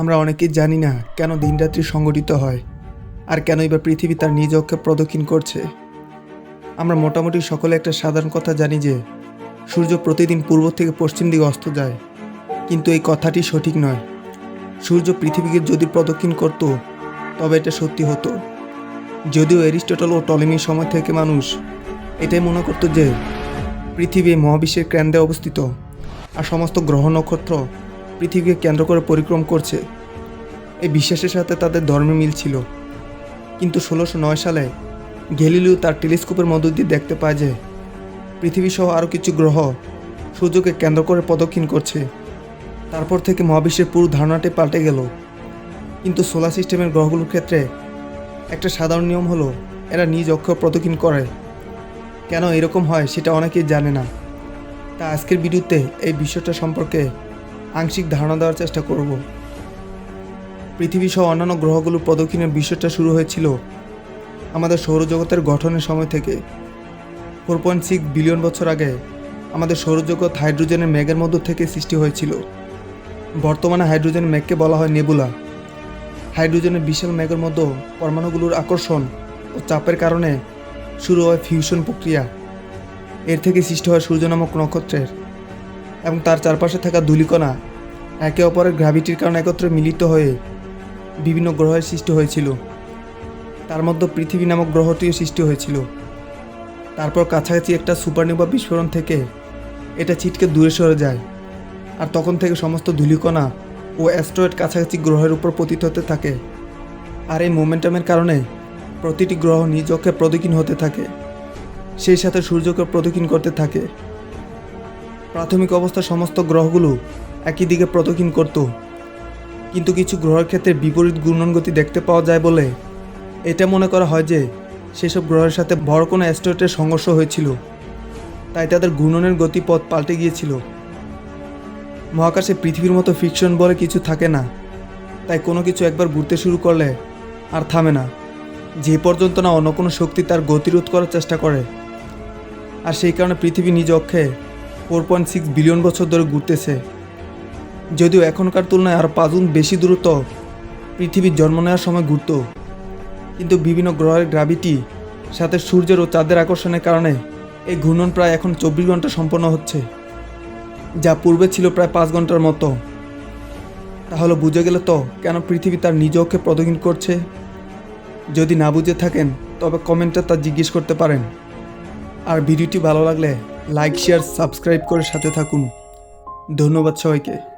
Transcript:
আমরা অনেকেই জানি না কেন দিনরাত্রি সংগঠিত হয় আর কেনই বা পৃথিবী তার নিজ অক্ষে প্রদক্ষিণ করছে। আমরা মোটামুটি সকলে একটা সাধারণ কথা জানি যে, সূর্য প্রতিদিন পূর্ব থেকে পশ্চিম দিকে অস্ত যায়। কিন্তু এই কথাটি সঠিক নয়। সূর্য পৃথিবীকে যদি প্রদক্ষিণ করত, তবে এটা সত্যি হতো। যদিও এরিস্টটল ও টলেমির সময় থেকে মানুষ এটাই মনে করতো যে, পৃথিবী মহাবিশ্বের কেন্দ্রে অবস্থিত। আর সমস্ত গ্রহ নক্ষত্র পৃথিবীকে কেন্দ্র করে পরিক্রম করছে। এই বিশ্বাসের সাথে তাদের ধর্মে মিল ছিল। কিন্তু ষোলোশো নয় সালে গেলিলিও তার টেলিস্কোপের মধ্য দিয়ে দেখতে পায় যে পৃথিবী সহ আরও কিছু গ্রহ সূর্যকে কেন্দ্র করে প্রদক্ষিণ করছে। তারপর থেকে মহাবিশ্বের পুরো ধারণাটি পাল্টে গেল। কিন্তু সোলার সিস্টেমের গ্রহগুলোর ক্ষেত্রে একটা সাধারণ নিয়ম হলো, এরা নিজ অক্ষ প্রদক্ষিণ করে। কেন এরকম হয় সেটা অনেকেই জানে না। তা আজকের ভিডিওতে এই বিষয়টা সম্পর্কে আংশিক ধারণা দেওয়ার চেষ্টা করব। পৃথিবী সহ অন্যান্য গ্রহগুলোর প্রদক্ষিণের বিষয়টা শুরু হয়েছিল আমাদের সৌরজগতের গঠনের সময় থেকে। ফোর পয়েন্ট সিক্স বিলিয়ন বছর আগে আমাদের সৌরজগৎ হাইড্রোজেনের মেঘের মধ্য থেকে সৃষ্টি হয়েছিল। বর্তমানে হাইড্রোজেন মেঘকে বলা হয় নেবুলা। হাইড্রোজেনের বিশাল মেঘের মধ্যে পরমাণুগুলোর আকর্ষণ ও চাপের কারণে শুরু হয় ফিউশন প্রক্রিয়া। এর থেকে সৃষ্টি হয় সূর্য নামক নক্ষত্রের। এবং তার চারপাশে থাকা ধূলিকণা একে অপরের গ্র্যাভিটির কারণে একত্রে মিলিত হয়ে বিভিন্ন গ্রহের সৃষ্টি হয়েছিল। তার মধ্যে পৃথিবী নামক গ্রহটিও সৃষ্টি হয়েছিল। তারপর কাছাকাছি একটা সুপারনিভা বিস্ফোরণ থেকে এটা ছিটকে দূরে সরে যায়। আর তখন থেকে সমস্ত ধূলিকণা ও অ্যাস্ট্রয়েড কাছাকাছি গ্রহের উপর পতিত হতে থাকে। আর এই মোমেন্টামের কারণে প্রতিটি গ্রহ নিজকে প্রদক্ষিণ হতে থাকে। সেই সাথে সূর্যকে প্রদক্ষিণ করতে থাকে। প্রাথমিক অবস্থা সমস্ত গ্রহগুলো একই দিকে প্রদক্ষিণ করত। কিন্তু কিছু গ্রহের ক্ষেত্রে বিপরীত ঘূর্ণনগতি দেখতে পাওয়া যায় বলে এটা মনে করা হয় যে সেসব গ্রহের সাথে বড় কোনো অ্যাস্ট্রয়েডের সংঘর্ষ হয়েছিল, তাই তাদের ঘূর্ণনের গতিপথ পাল্টে গিয়েছিল। মহাকাশে পৃথিবীর মতো ফিকশন বলে কিছু থাকে না, তাই কোনো কিছু একবার ঘুরতে শুরু করলে আর থামে না। যে পর্যন্ত না অন্য কোনো শক্তি তার গতিরোধ করার চেষ্টা করে। আর সেই কারণে পৃথিবী নিজ অক্ষে ফোর পয়েন্ট সিক্স বিলিয়ন বছর ধরে ঘুরতেছে। যদিও এখনকার তুলনায় আরও পাঁচগুণ বেশি দূরত্ব পৃথিবীর জন্ম নেওয়ার সময় ঘুরত। কিন্তু বিভিন্ন গ্রহের গ্রাভিটি সাথে সূর্যের ও চাঁদের আকর্ষণের কারণে এই ঘূর্ণন প্রায় এখন চব্বিশ ঘণ্টা সম্পন্ন হচ্ছে, যা পূর্বে ছিল প্রায় পাঁচ ঘণ্টার মতো। তাহলে বুঝে গেল তো কেন পৃথিবী তার নিজ অক্ষে প্রদক্ষিণ করছে? যদি না বুঝে থাকেন, তবে কমেন্টে তা জিজ্ঞেস করতে পারেন। আর ভিডিওটি ভালো লাগলে লাইক শেয়ার সাবস্ক্রাইব করে সাথে থাকুন। ধন্যবাদ সবাইকে।